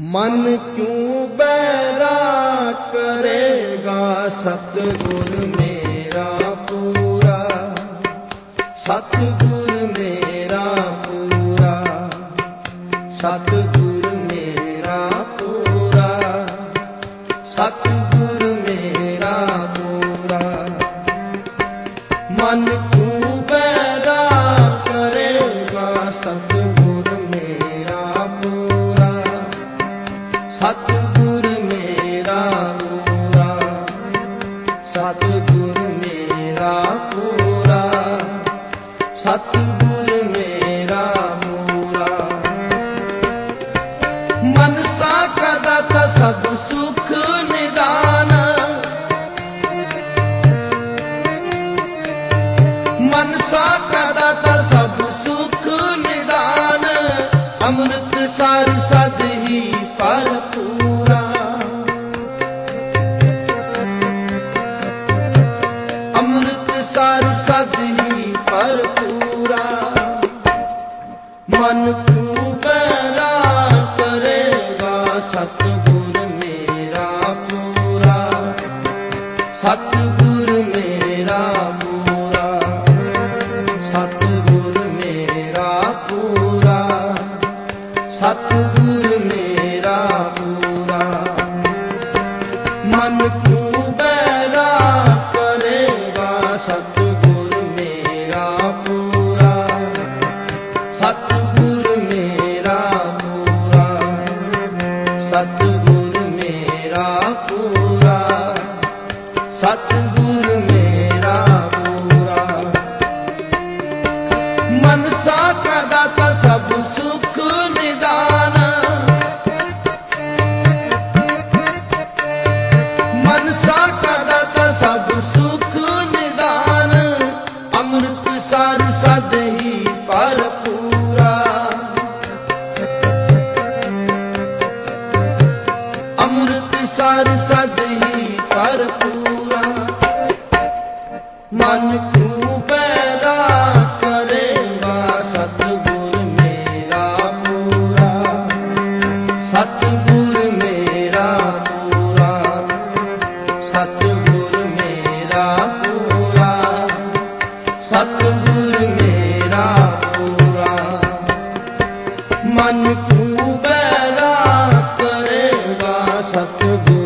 ਮਨ ਕਿਉਂ ਬੈਰਾ ਕਰੇਗਾ ਸਤਗੁਰ ਮੇਰਾ ਪੂਰਾ? ਸਤਗੁਰ ਮੇਰਾ ਪੂਰਾ। ਸਤਗੁਰ ਮੇਰਾ ਪੂਰਾ। ਸਤਗੁਰ ਮੇਰਾ ਪੂਰਾ। ਮਨ ਕਿਉਂ ਹਨ Bhakti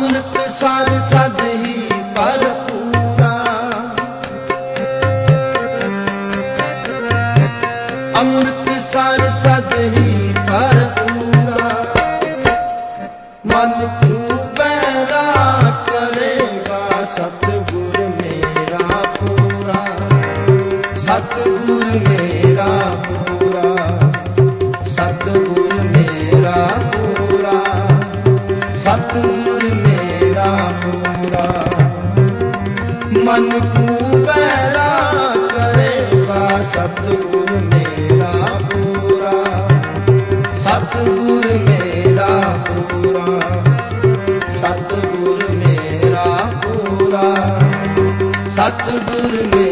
ਅੰਮ੍ਰਿਤਸਰ ਸਦ ਪਰ ਪੂਰਾ ਅੰਮ੍ਰਿਤਸਰ ਸਦ ਪਰ ਪੂਰਾ ਮਨ ਤੂੰ ਕਰੇਗਾ, ਸਤਿਗੁਰ ਮੇਰਾ ਪੂਰਾ। ਸਤਿਗੁਰ ਮਨ ਕੂ ਪਹਿਲਾ ਸਤਿਗੁਰ ਮੇਰਾ ਪੂਰਾ। ਸਤਿਗੁਰ ਮੇਰਾ ਪੂਰਾ। ਸਤਿਗੁਰ ਮੇਰਾ ਪੂਰਾ। ਸਤਿਗੁਰ ਮੇਰਾ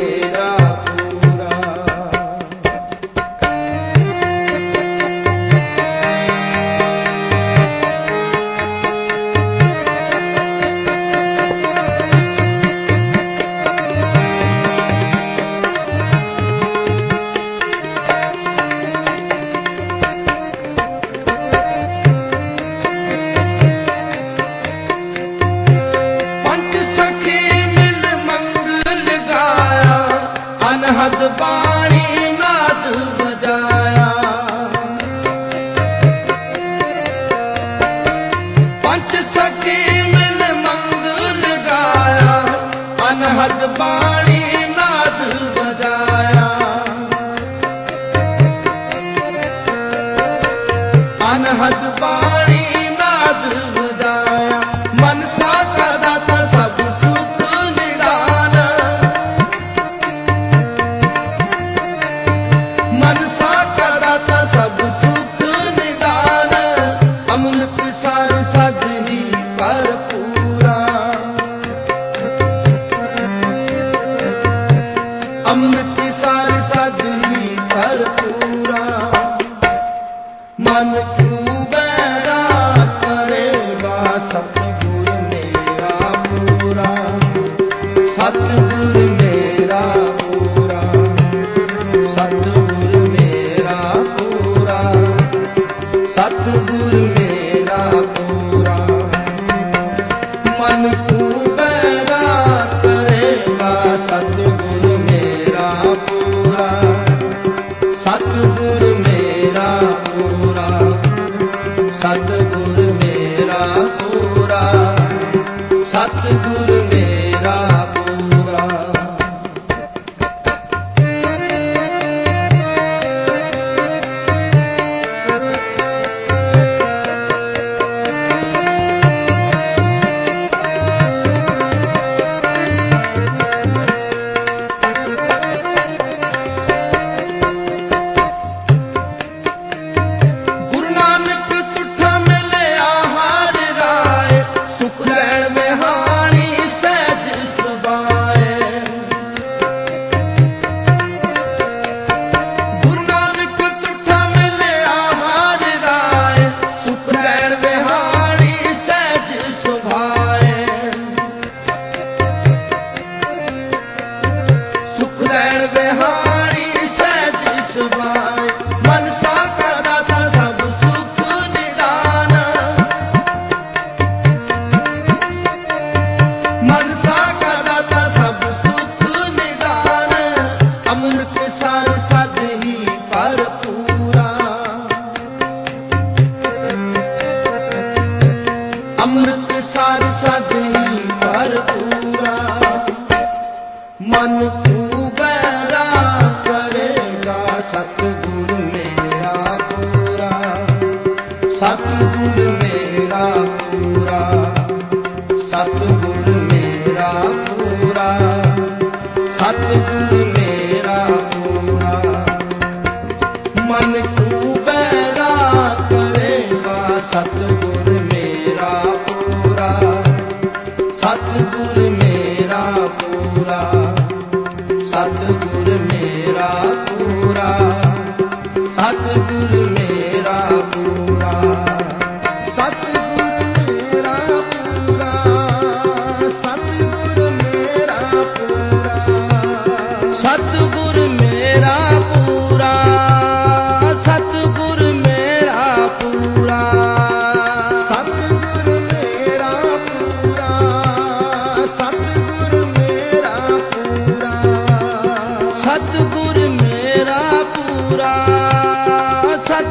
ਹਰਜ ਬਾਣੀ ਨਾਦ सतगुरु Amen.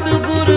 सतगुरु